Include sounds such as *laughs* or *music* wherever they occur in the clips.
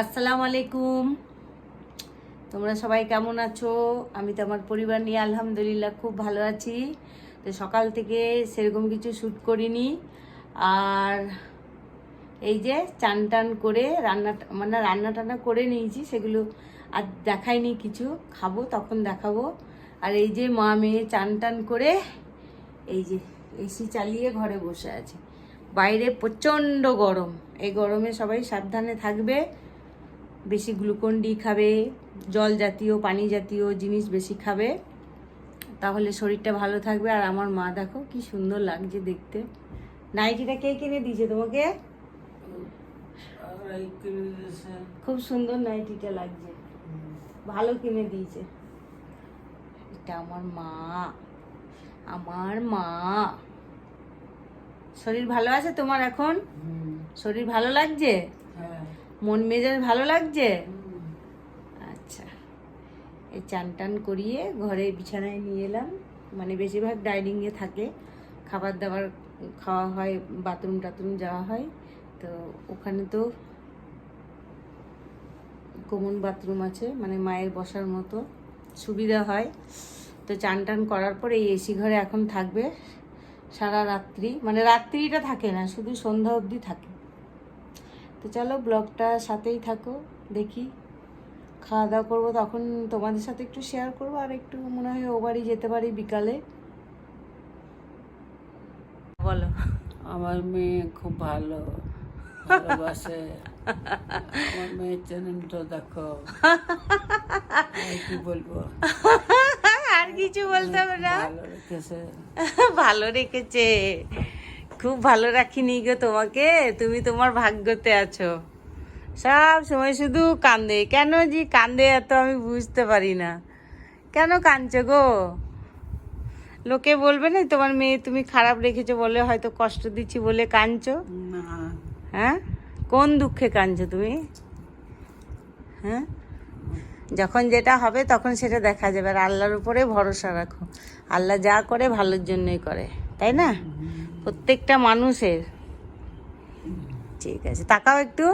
আসসালামু আলাইকুম। তোমরা সবাই কেমন আছো? আমি তো আমার পরিবার নিয়ে আলহামদুলিল্লাহ খুব ভালো আছি। তো সকাল থেকে সেরকম কিছু শ্যুট করিনি। আর এই যে চান টান করে রান্না মানে রান্না টান্না করে নিয়েছি, সেগুলো আর দেখাইনি কিছু। খাব, তখন দেখাবো। আর এই যে মা মেয়ে চান টান করে এই যে এসি চালিয়ে ঘরে বসে আছে। বাইরে প্রচণ্ড গরম। এই গরমে সবাই সাবধানে থাকবে। বেশি গ্লুকন ডি খাবে জল জাতীয় পানি জাতীয় জিনিস বেশি খাবে তাহলে শরীরটা ভালো থাকবে। আর আমার মা দেখো কি সুন্দর লাগছে দেখতে। নাইটিটা কে কিনে দিয়েছে তোমাকে? খুব সুন্দর নাইটিটা লাগছে। ভালো কিনে দিয়েছে। এটা আমার মা। আমার মা। শরীর ভালো আছে তোমার এখন? শরীর ভালো লাগছে? মন মেজাজ ভালো লাগছে? আচ্ছা। এই চান টান করিয়ে ঘরে বিছানায় নিয়ে এলাম। মানে বেশিরভাগ ডাইনিংয়ে থাকে। খাবার দাবার খাওয়া হয়, বাথরুম টাথরুম যাওয়া হয়। তো ওখানে তো কমন বাথরুম আছে মানে মায়ের বসার মতো সুবিধা হয়। তো চান টান করার পর এই এসি ঘরে এখন থাকবে। সারা রাত্রি মানে রাত্রিটা থাকে না, শুধু সন্ধ্যা অবধি থাকে। তো চলো ব্লগটা সাথেই থাকো দেখি। খাওয়া দাওয়া করব তখন তোমাদের সাথে একটু শেয়ার করব আর একটু মনে হয় ও বাড়ি যেতে পারি বিকালে। বলো। আমার মেয়ে খুব ভালো ভালোবাসে। আমার মেয়ের চ্যানেলটা দেখো। কি বলব? আর কিছু বলতে হবে না। ভালো রেখেছে। ভালো রেখেছে। খুব ভালো রাখিনি গো তোমাকে। তুমি তোমার ভাগ্যতে আছো। সব সময় শুধু কান্দে। কেন যে কান্দে এত আমি বুঝতে পারি না। কেন কাঁদছো গো? লোকে বলবে না তোমার মেয়ে তুমি খারাপ রেখেছো বলে হয়তো কষ্ট দিচ্ছি বলে কাঁদছো? হ্যাঁ? কোন দুঃখে কাঁদছো তুমি? হ্যাঁ? যখন যেটা হবে তখন সেটা দেখা যাবে। আর আল্লাহর উপরে ভরসা রাখো। আল্লাহ যা করে ভালোর জন্যই করে। তাই না? প্রত্যেকটা মানুষের। ঠিক আছে তাকাও একটু।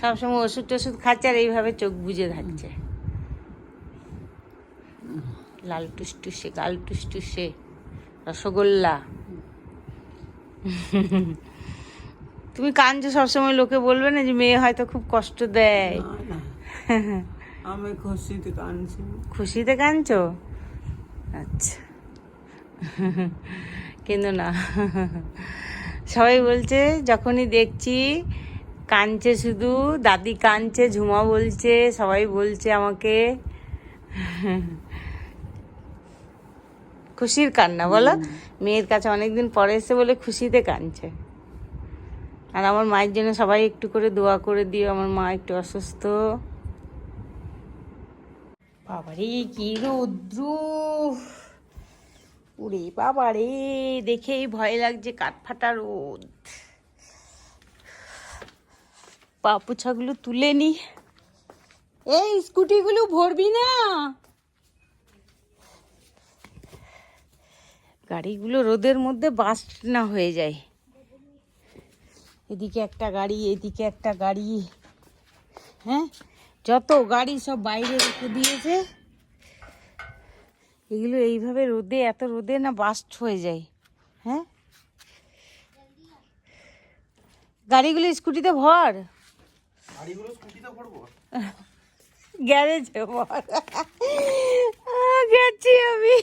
সবসময় ওষুধ টষুধ খাচ্ছে আর এইভাবে চোখ বুজে থাকছে। লাল টুসটুসে গাল টুসটুসে রসগোল্লা। তুমি কাঁদছো সবসময় লোকে বলবে না যে মেয়ে হয়তো খুব কষ্ট দেয়। আমি খুশিতে কাঁদছি। খুশিতে কাঁদছো? আচ্ছা। কিন্তু না। সবাই বলছে যখনই দেখছি কাঁদছে শুধু দাদি কাঁদছে ঝুমা বলছে সবাই বলছে আমাকে। খুশির কান্না বলো। মেয়ের কাছে অনেকদিন পরে এসে বলে খুশিতে কাঁদছে। আর আমার মায়ের জন্য সবাই একটু করে দোয়া করে দিও আমার মা একটু অসুস্থ। বাবারে কি রৌদ্র। ওরে বাবারে, দেখেই ভয় লাগছে কাঠফাটা রোদ। পা পোছাগুলো তুলে নি। এই স্কুটিগুলো ভরবি না। গাড়িগুলো রোদের মধ্যে বাস্ট না হয়ে যায়। এদিকে একটা গাড়ি, এদিকে একটা গাড়ি। হ্যাঁ? যত গাড়ি সব বাইরে রেখে দিয়েছে। এগুলো এইভাবে রোদে এত রোদে না বাস্ট হয়ে যায় হ্যাঁ গাড়িগুলো স্কুটিতে ভর গ্যারেজে ভর আহ, গেছি আমি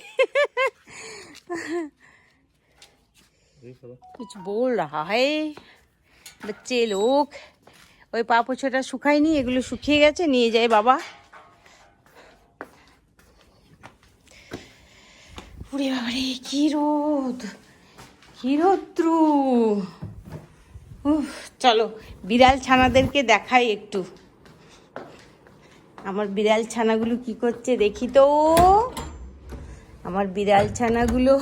कुछ बोल रहा है बच्चे लोग ওই পা পোছাটা শুকায়নি এগুলো শুকিয়ে গেছে নিয়ে যায় বাবা উরে বাবারে কি রোদ কি রৌদ্র চলো, বিড়াল ছানাদেরকে দেখাই একটু। আমার বিড়াল ছানাগুলো কি করছে দেখি তো। আমার বিড়াল ছানাগুলো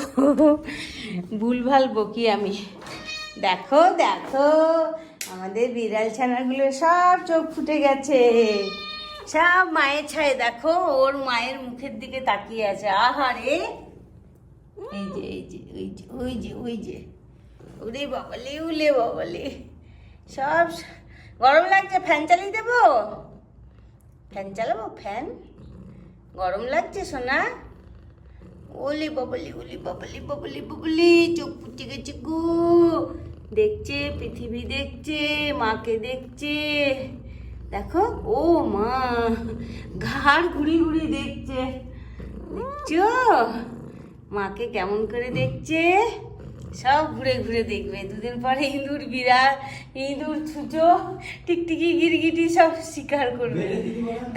ভুলভাল বকি আমি। দেখো দেখো, আমাদের বিড়াল ছানাগুলো সব চোখ ফুটে গেছে। সব মায়ের ছায়, দেখো, ওর মায়ের মুখের দিকে তাকিয়ে আছে। আহারে! এই যে এই যে, ওই যে ওই যে ওই যে। ওরে বাবালে উলে বাবালে। সব গরম লাগছে, ফ্যান চালিয়ে দেবো? ফ্যান চালাবো, ফ্যান? গরম লাগছে, সোনা? ওলি বাবলি ওলি বাবলি বাবলি বাবলি, চোখ ফুটে গেছে গো। দেখছে, পৃথিবী দেখছে, মাকে দেখছে। দেখো, ও মা, ঘাড় ঘুরি ঘুরি দেখছে। দেখছ? মাকে কেমন করে দেখছে? সব ঘুরে ঘুরে দেখবে। দুদিন পরে ইঁদুর বিড়াল ইঁদুর ছুচো টিকটিকি গিরগিটি সব শিকার করবে।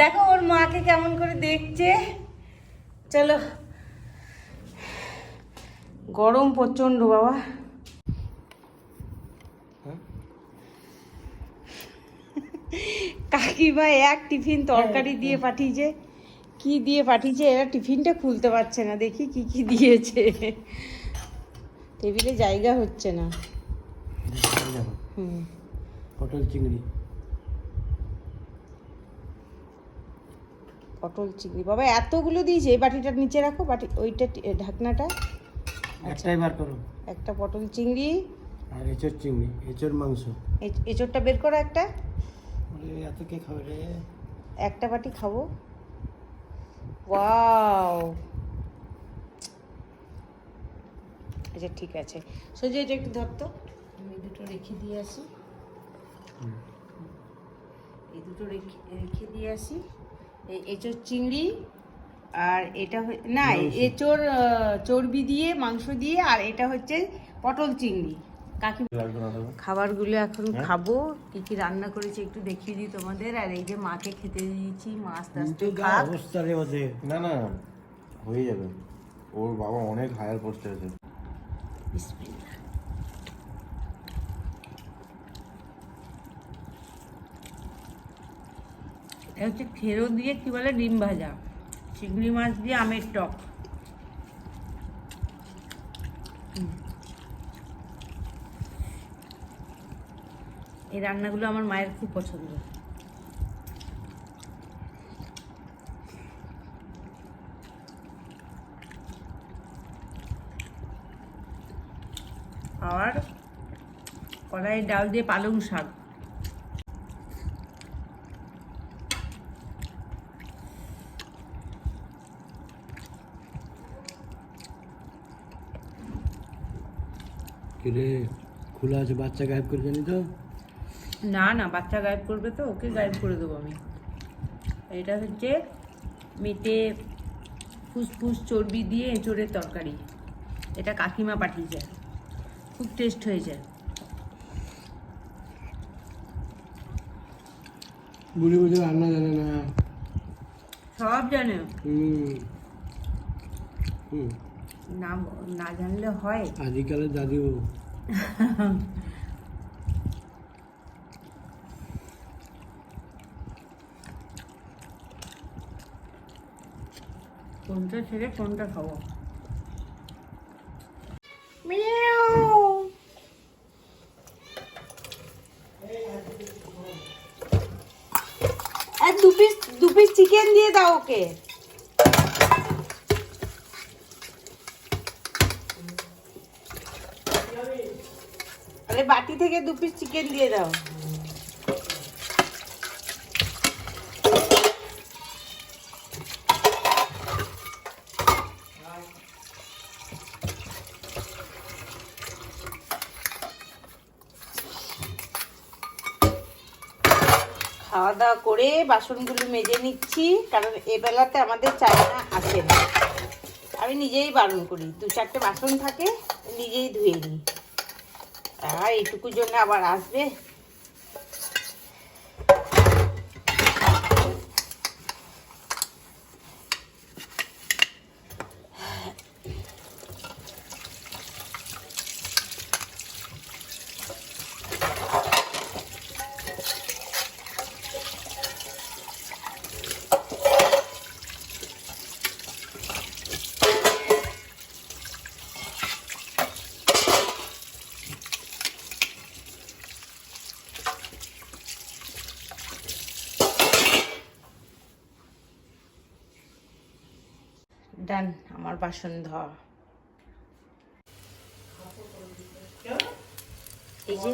দেখো ওর মাকে কেমন করে দেখছে। চলো। গরম প্রচণ্ড বাবা। কাকিমা এক টিফিন তরকারি দিয়ে পাঠিয়েছে। কি দিয়ে পাঠিয়েছে? এরা টিফিনটা খুলতে পারছে না। দেখি কি কি দিয়েছে। টেবিলে জায়গা হচ্ছে না। পটল চিংড়ি। পটল চিংড়ি। বাবা এতগুলো দিয়েছে। এই বাটিটা নিচে রাখো। বাটি ওইটা ঢাকনাটা। একটাই বার করো। একটা পটল চিংড়ি। আর এঁচোর চিংড়ি এঁচোর মাংস। এঁচোড়টা বের করো একটা। এত কে খাবে রে? একটা বাটি খাব। ওয়াও আচ্ছা ঠিক আছে। সোজা এটা একটু ধরতো আমি দুটো রেখে দিয়ে আসি। এই দুটো রেখে রেখে দিয়ে আসি। এই এঁচোর চিংড়ি আর এটা না এঁচোর চর্বি দিয়ে মাংস দিয়ে আর এটা হচ্ছে পটল চিংড়ি। কাকি খাবারগুলো এখন খাব। কি কি রান্না করেছি একটু দেখিয়ে দিই তোমাদের। আর এই যে মাকে খেতে দিয়েছি মা আস্তে অবস্থা রে ওদের। না না হয়ে যাবে। ওর বাবা অনেক হায়ার পোস্টে আছে। এটা হচ্ছে খেরো দিয়ে কি বলে ডিম ভাজা। চিংড়ি মাছ দিয়ে আমের টক। হুম। এই রান্নাগুলো আমার মায়ের খুব পছন্দ। আর কড়াই ডাল দিয়ে পালং শাক। কিরে, খোলা আছে, বাচ্চা গায়েব করে জানি তো? না না বাচ্চা গায়েব করবে তো ওকে গায়েব করে দেবো আমি। এটা হচ্ছে মেটে ফুসফুস চর্বি দিয়ে এঁচোড়ের তরকারি। এটা কাকিমা পাঠিয়েছে। খুব টেস্ট হয়েছে। বুড়ি বুঝে রান্না জানে না। সব জানে। হুম। হুম। না না জানলে হয়। আজকালের দাদিও *laughs* কোনটা ছেড়ে কোনটা খাব আর দু পিস দু পিস চিকেন দিয়ে দাও ওকে আরে বাটি থেকে দু পিস চিকেন দিয়ে দাও খাওয়া দাওয়া করে বাসনগুলো মেজে নিচ্ছি, কারণ এ বেলাতে আমাদের চায়না আসে না। আমি নিজেই বারণ করি, দু চারটে বাসন থাকে, নিজেই ধুয়ে নিই। আর এইটুকুর জন্য আবার আসবে। ডান আমার বাসন ধোয়া। এই যে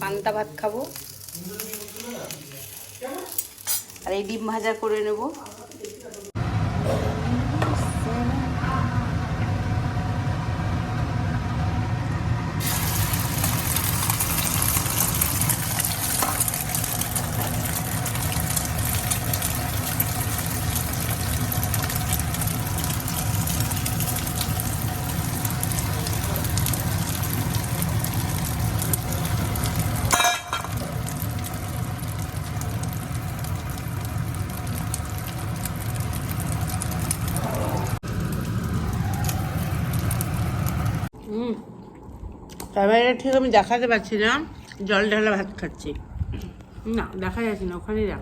পান্তা ভাত খাব। আর এই ডিম ভাজা করে নেব হুম ক্যামেরা ঠিক আমি দেখাতে পারছি না। জল ঢালা ভাত খাচ্ছি। না দেখা যাচ্ছে না ওখানে যা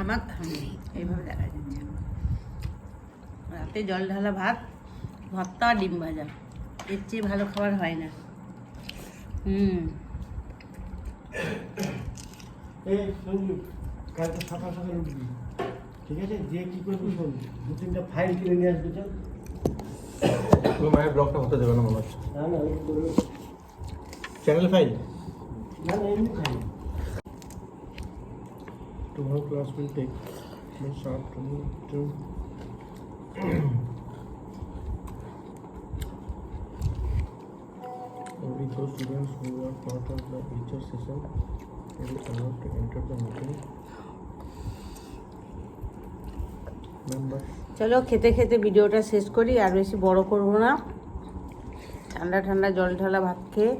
আমার খানি এইভাবে দেখা যাচ্ছে। রাতে জল ঢালা ভাত ভর্তা আর ডিম ভাজা। এর চেয়ে ভালো খাবার হয় না। হুম। এই কালকে সকাল সকাল উঠবি। ঠিক আছে? যে কি করবি দু তিনটা ফাইল কিনে নিয়ে আসবি চল তুমি মায়ের ব্লগটা হতে দেবে না মনে হচ্ছে না না ওই করবো। চ্যানেল ফাইল না না এমনি খাই Tomorrow class will take this afternoon to Only those students who are part of the teacher session will be allowed to enter the meeting. Members চলো খেতে খেতে ভিডিওটা শেষ করি, আর বেশি বড় করব না। ঠান্ডা ঠান্ডা জল ঢালা ভাত খেয়ে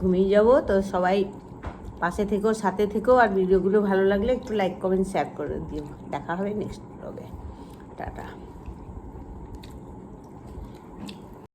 ঘুমিয়ে যাব। তো সবাই পাশে থেকেও সাথে থেকেও আর ভিডিওগুলো ভালো লাগলে একটু লাইক কমেন্ট শেয়ার করে দিও। দেখা হবে নেক্সট ব্লগে টাটা।